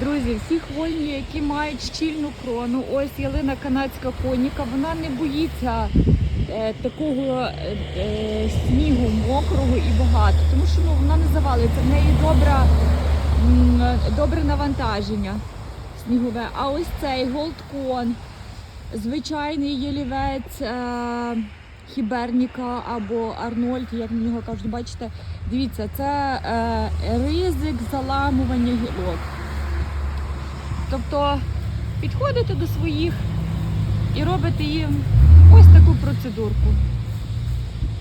Друзі, всі хвойні, які мають щільну крону, ось ялина канадська коніка, вона не боїться е, такого е, е, снігу мокрого і багато, тому що ну, вона не завалиться, в неї добра, м, добре навантаження снігове. А ось цей голдкон, звичайний ялівець е, Хіберніка або Арнольд, як на нього кажуть, бачите, дивіться, це е, ризик заламування гілок. Тобто підходите до своїх і робите їм ось таку процедурку.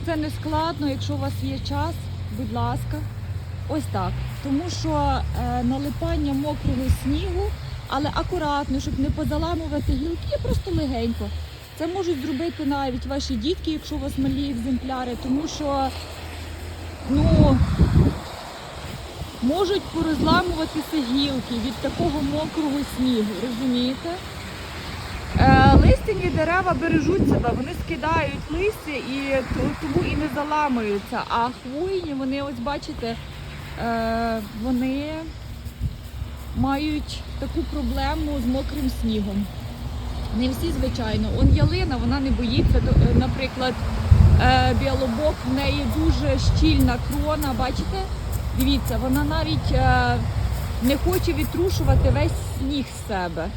Це не складно, якщо у вас є час, будь ласка, ось так. Тому що е, налипання мокрого снігу, але акуратно, щоб не позаламувати гілки, просто легенько. Це можуть зробити навіть ваші дітки, якщо у вас малі екземпляри, тому що ну, можуть порозламуватися гілки від такого мокрого снігу, розумієте? Е, листяні дерева бережуть себе, вони скидають листя і тому і не заламуються. А хвойні, вони, ось бачите, е, вони мають таку проблему з мокрим снігом. Не всі, звичайно. Он ялина, вона не боїться. Наприклад, е, білобок, в неї дуже щільна крона, бачите? Дивіться, вона навіть е, не хоче відтрушувати весь сніг з себе.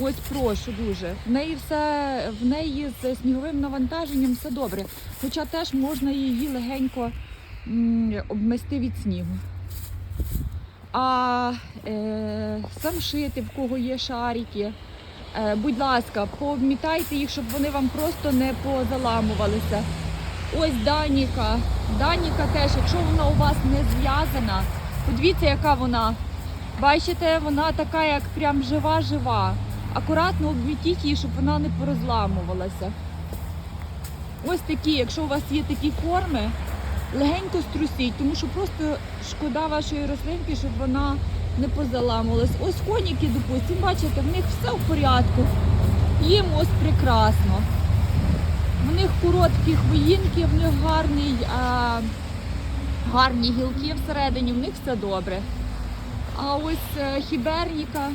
Ось прошу дуже. В неї все в неї з сніговим навантаженням все добре. Хоча теж можна її легенько м, обмести від снігу. А е, самшити, в кого є шарики, е, будь ласка, пообмітайте їх, щоб вони вам просто не позаламувалися. Ось Даніка. Даніка теж, якщо вона у вас не зв'язана, подивіться, яка вона. Бачите, вона така, як прям жива-жива. Акуратно обмітіть її, щоб вона не порозламувалася. Ось такі, якщо у вас є такі форми, легенько струсіть, тому що просто шкода вашої рослинки, щоб вона не позаламувалась. Ось коніки, допустимо, бачите, в них все в порядку. Їм ось прекрасно. В них короткі хвоїнки, в них гарний, а, гарні гілки всередині, в них все добре. А ось е, хіберніка,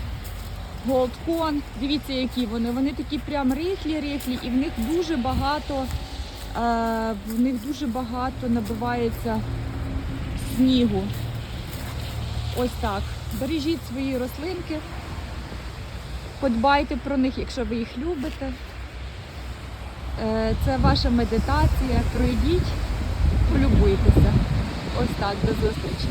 голдкон, дивіться, які вони. Вони такі прям рихлі-рихлі, і в них дуже багато, е, в них дуже багато набивається снігу. Ось так. Бережіть свої рослинки, подбайте про них, якщо ви їх любите. Е, Це ваша медитація. Пройдіть, полюбуйтеся. Ось так, до зустрічі.